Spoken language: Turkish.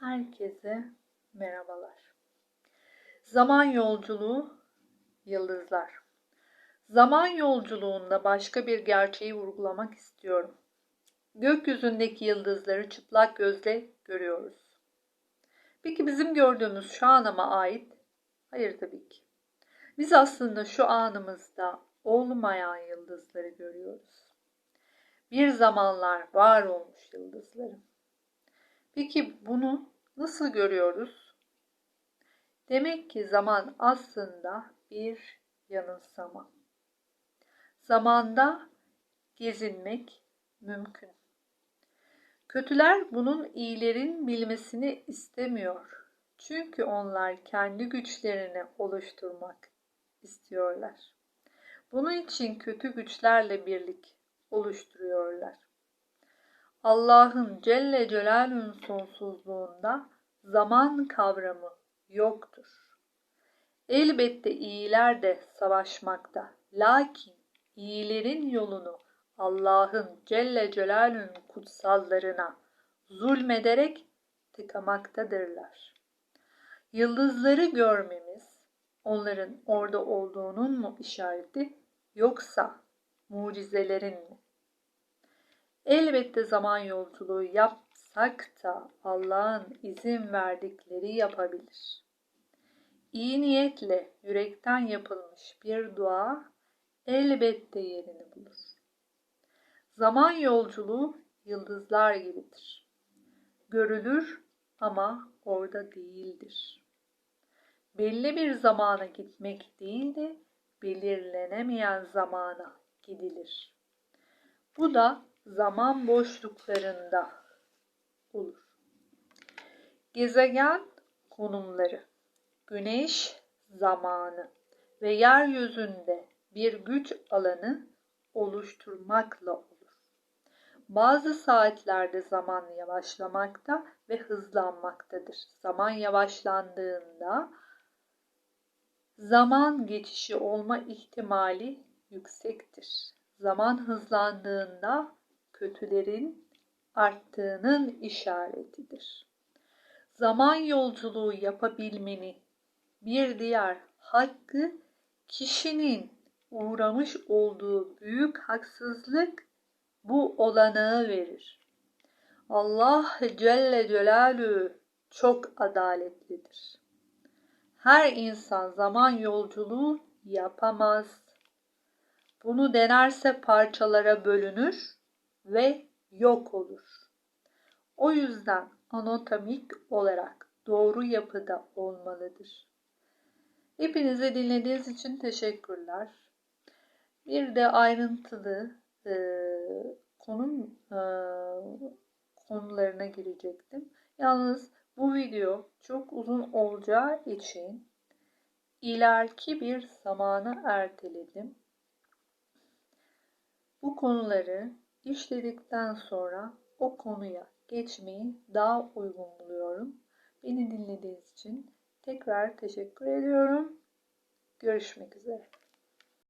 Herkese merhabalar. Zaman yolculuğu, yıldızlar. Zaman yolculuğunda başka bir gerçeği vurgulamak istiyorum. Gökyüzündeki yıldızları çıplak gözle görüyoruz. Peki bizim gördüğümüz şu ana mı ait? Hayır tabii ki. Biz aslında şu anımızda olmayan yıldızları görüyoruz. Bir zamanlar var olmuş yıldızları. Peki bunu nasıl görüyoruz? Demek ki zaman aslında bir yanılsama. Zamanda gezinmek mümkün. Kötüler bunun iyilerin bilmesini istemiyor. Çünkü onlar kendi güçlerini oluşturmak istiyorlar. Bunun için kötü güçlerle birlik oluşturuyorlar. Allah'ın Celle Celaluhu'nun sonsuzluğunda zaman kavramı yoktur. Elbette iyiler de savaşmakta. Lakin iyilerin yolunu Allah'ın Celle Celaluhu'nun kutsallarına zulmederek tıkamaktadırlar. Yıldızları görmemiz onların orada olduğunun mu işareti yoksa mucizelerin mi? Elbette zaman yolculuğu yapsak da Allah'ın izin verdikleri yapabilir. İyi niyetle yürekten yapılmış bir dua elbette yerini bulur. Zaman yolculuğu yıldızlar gibidir. Görülür ama orada değildir. Belli bir zamana gitmek değil de belirlenemeyen zamana gidilir. Bu da zaman boşluklarında olur. Gezegen konumları, güneş zamanı ve yeryüzünde bir güç alanı oluşturmakla olur. Bazı saatlerde zaman yavaşlamakta ve hızlanmaktadır. Zaman yavaşlandığında zaman geçişi olma ihtimali yüksektir. Zaman hızlandığında kötülerin arttığının işaretidir. Zaman yolculuğu yapabilmenin bir diğer hakkı kişinin uğramış olduğu büyük haksızlık bu olanağı verir. Allah Celle Celaluhu çok adaletlidir. Her insan zaman yolculuğu yapamaz. Bunu denerse parçalara bölünür ve yok olur. O yüzden anatomik olarak doğru yapıda olmalıdır. Hepinize dinlediğiniz için teşekkürler. Bir de ayrıntılı e, konum e, konularına girecektim. Yalnız bu video çok uzun olacağı için ileriki bir zamana erteledim. Bu konuları işledikten sonra o konuya geçmeyi daha uygun buluyorum. Beni dinlediğiniz için tekrar teşekkür ediyorum. Görüşmek üzere.